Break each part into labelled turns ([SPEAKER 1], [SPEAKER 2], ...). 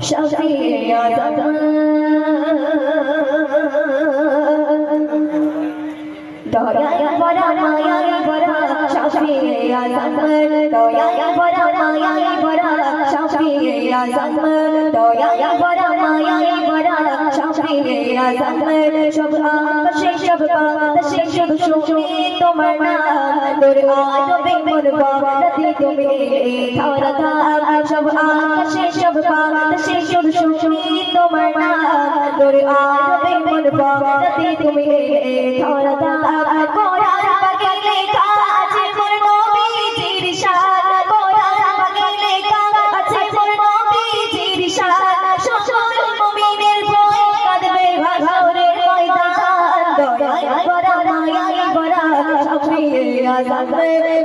[SPEAKER 1] شفيع দয়ায় ভরা মায়ায় ভরা শাফিয়ে আজম দয়ায় ভরা মায়ায় ভরা শাফিয়ে আজম দয়ায় ভরা মায়ায় ভরা শাফিয়ে আজম সব আকাশে সব বাতাসে শুধু শুনি তোমার নাম তোর আদবে মোর বারাতে তুমি ধরা থাক সব আকাশে সব বাতাসে শুধু শুনি তোমার নাম তোর আদবে মোর বারাতে তুমি। ধরা থাক আযাম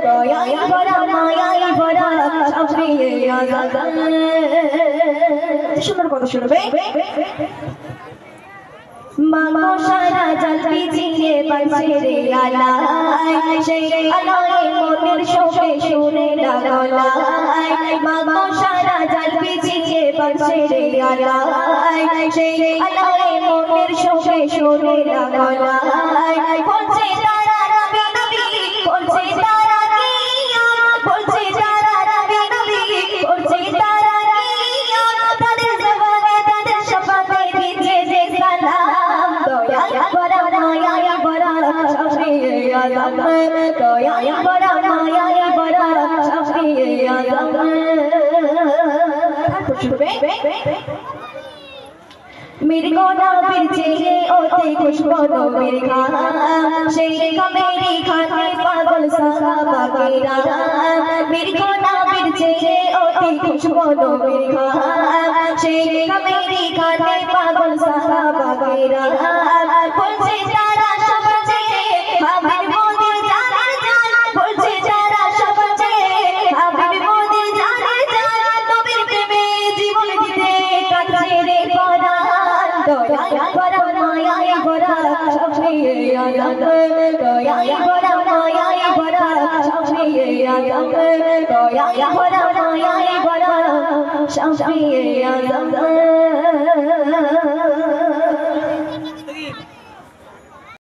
[SPEAKER 1] দয়ায় ভরা মায়ায় ভরা শাফিয়ে আযাম সুন্দর কথা শুনবে। মাগো সারা জল বিছিয়ে পাশে রে আলাই। সেই আলোয় মনের শোকে শুনে লাগলাই মাগো সারা জল বিছিয়ে পাশে রে আলাই। সেই আলোয় মনের শোকে শুনে লাগলাই বলছে आलम रोयाई बड़ा मायाई बड़ा शफी आलम मेरे को ना बिचे ओते खुश बनो मेरे खान शेख मेरे खाने पागल सहाबा के राम मेरे को ना बिचे ओते खुश बनो मेरे खान शेख मेरे खाने पागल सहाबा के राम পরাণ দয়ায় ভরা মায়ায় ভরা